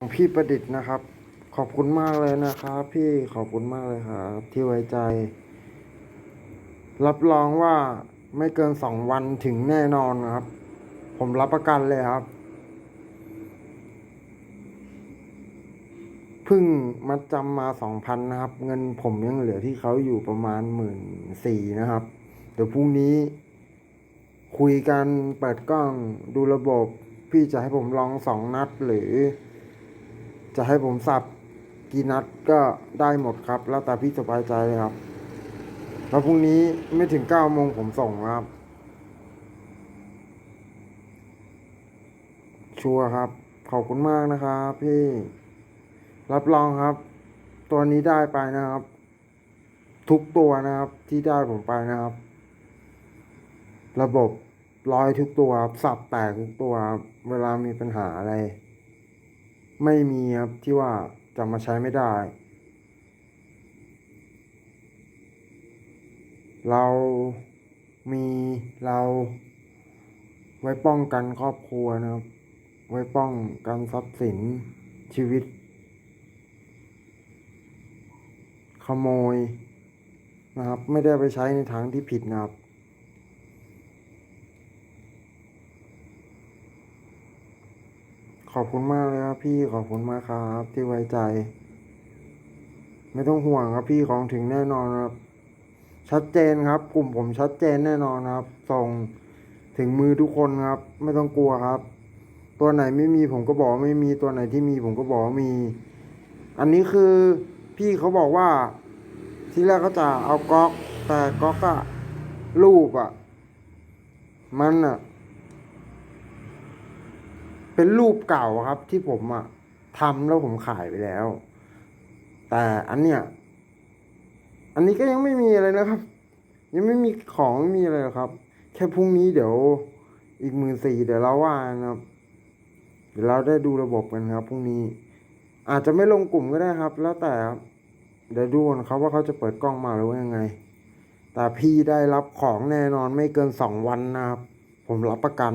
ของพี่ประดิษฐ์นะครับ ขอบคุณมากเลยนะครับ พี่ขอบคุณมากเลยครับที่ไว้ใจ รับรองว่าไม่เกินสองวันถึงแน่นอนครับ ผมรับประกันเลยครับเพิ่งมัดจำมาสองพันนะครับ เงินผมยังเหลือที่เขาอยู่ประมาณหมื่นสี่นะครับ เดี๋ยวพรุ่งนี้ คุยกันเปิดกล้องดูระบบ พี่จะให้ผมลองสองนัดหรือ จะให้ผมสับกี่นัดก็ได้หมดครับ แล้วแต่พี่สบายใจเลยครับ แล้วพรุ่งนี้ไม่ถึงเก้าโมงผมส่งครับ ชัวร์ครับ ขอบคุณมากนะครับพี่ รับรองครับ ตัวนี้ได้ไปนะครับ ทุกตัวนะครับ ที่ได้ผมไปนะครับ ระบบร้อยทุกตัวสับแตกทุกตัว เวลามีปัญหาอะไร ไม่มีครับที่ว่าจะมาใช้ไม่ได้ เรามีเราไว้ป้องกันครอบครัวนะครับ ไว้ป้องกันทรัพย์สินชีวิต ขโมยนะครับ ไม่ได้ไปใช้ในทางที่ผิดนะครับ ขอบคุณมากเลยครับพี่ขอบคุณมากครับที่ไว้ใจ ไม่ต้องห่วงครับพี่ของถึงแน่นอนครับ ชัดเจนครับ กลุ่มผมชัดเจนแน่นอนครับ ส่งถึงมือทุกคนครับ ไม่ต้องกลัวครับ ตัวไหนไม่มีผมก็บอกไม่มีตัวไหนที่มีผมก็บอกมี อันนี้คือพี่เขาบอกว่า ที่แรกเขาจะเอาก๊อกแต่ก๊อกอะรูปอะมันอะ เป็นรูปเก่าครับ ที่ผมอะทำแล้วผมขายไปแล้ว แต่อันเนี้ยอันนี้ก็ยังไม่มีอะไรนะครับ ยังไม่มีของไม่มีอะไรหรอกครับ แค่พรุ่งนี้เดี๋ยว อีกหมื่นสี่เดี๋ยวเราว่านะครับ เดี๋ยวเราได้ดูระบบกันครับพรุ่งนี้ อาจจะไม่ลงกลุ่มก็ได้ครับ แล้วแต่ครับเดี๋ยวดูก่อนครับว่าเขาจะเปิดกล้องมาหรือว่ายังไง แต่พี่ได้รับของแน่นอนไม่เกินสองวันนะครับ ผมรับประกัน